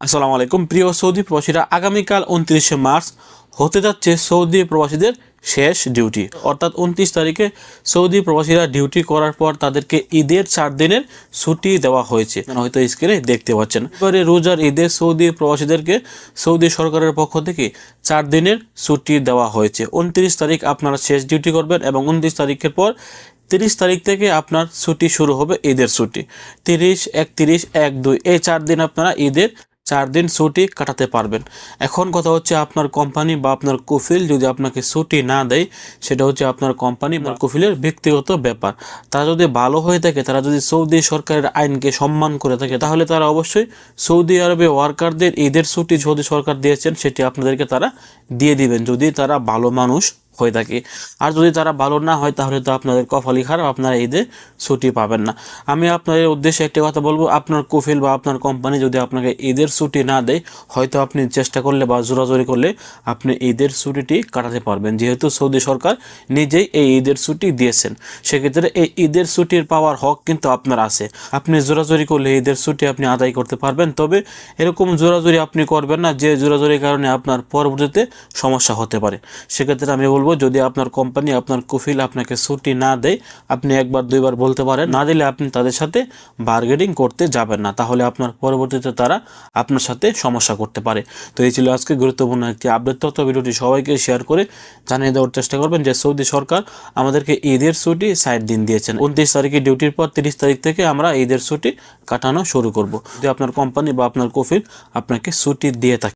আসসালামু আলাইকুম। প্রিয় সৌদি প্রবাসীরা, আগামীকাল উনত্রিশে মার্চ হতে যাচ্ছে সৌদি প্রবাসীদের শেষ ডিউটি। অর্থাৎ উনত্রিশ তারিখে সৌদি প্রবাসীরা ডিউটি করার পর তাদেরকে ঈদের চার দিনের ছুটি দেওয়া হয়েছে। হয়তো স্ক্রিনে দেখতে পাচ্ছেন। এবারে রোজার ঈদে সৌদি প্রবাসীদেরকে সৌদি সরকারের পক্ষ থেকে চার দিনের ছুটি দেওয়া হয়েছে। উনত্রিশ তারিখ আপনারা শেষ ডিউটি করবেন এবং উনত্রিশ তারিখের পর তিরিশ তারিখ থেকে আপনার ছুটি শুরু হবে ঈদের ছুটি। তিরিশ, একত্রিশ, এক, দুই, এই চার দিন আপনারা ঈদের চার দিন ছুটি কাটাতে পারবেন। এখন কথা হচ্ছে আপনার কোম্পানি বা আপনার কুফিল যদি আপনাকে ছুটি না দেয় সেটা হচ্ছে আপনার কোম্পানি বা কুফিলের ব্যক্তিগত ব্যাপার। তারা যদি ভালো হয়ে থাকে তারা যদি সৌদি সরকারের আইনকে সম্মান করে থাকে তাহলে তারা অবশ্যই সৌদি আরবে ওয়ার্কারদের ঈদের ছুটি সৌদি সরকার দিয়েছেন সেটি আপনাদেরকে তারা দিয়ে দিবেন। যদি তারা ভালো মানুষ হয়ে থাকে। আর যদি তারা ভালো না হয়, তাহলে তো আপনাদের কপালই খারাপ, আপনারা ঈদে ছুটি পাবেন না। আমি আপনাদের উদ্দেশ্যে একটি কথা বলব, আপনার কুফিল বা আপনার কোম্পানি যদি আপনাকে ঈদের ছুটি না দেয়, হয়তো আপনি চেষ্টা করলে বা জোরাজোরি করলে আপনি ঈদের ছুটিটি কাটাতে পারবেন। যেহেতু সৌদি সরকার নিজেই এই ঈদের ছুটি দিয়েছেন, সেক্ষেত্রে এই ঈদের ছুটির পাওয়ার হক কিন্তু আপনার আছে। আপনি জোরাজোরি করলে ঈদের ছুটি আপনি আদায় করতে পারবেন, তবে এরকম জোরাজোরি আপনি করবেন না, যে জোরাজোরির কারণে আপনার পরবর্তীতে সমস্যা হতে পারে। সেক্ষেত্রে আমি বলব যদি আপনার কোম্পানি আপনার কুফিল আপনাকে ছুটি না দেয়, আপনি একবার, দুইবার বলতে পারেন, না দিলে আপনি তাদের সাথে বার্গেনিং করতে যাবেন না। তাহলে আপনার পরবর্তীতে তারা আপনার সাথে সমস্যা করতে পারে। তো এই ছিল আজকে গুরুত্বপূর্ণ একটি আপডেট তথ্য। ভিডিওটি সবাইকে শেয়ার করে জানিয়ে দেওয়ার চেষ্টা করবেন যে সৌদি সরকার আমাদেরকে ঈদের ছুটি ষাট দিন দিয়েছেন। উনত্রিশ তারিখে ডিউটির পর তিরিশ তারিখ থেকে আমরা ঈদের ছুটি কাটানো শুরু করব। যদি আপনার কোম্পানি বা আপনার কফিল আপনাকে ছুটি দিয়ে থাকে।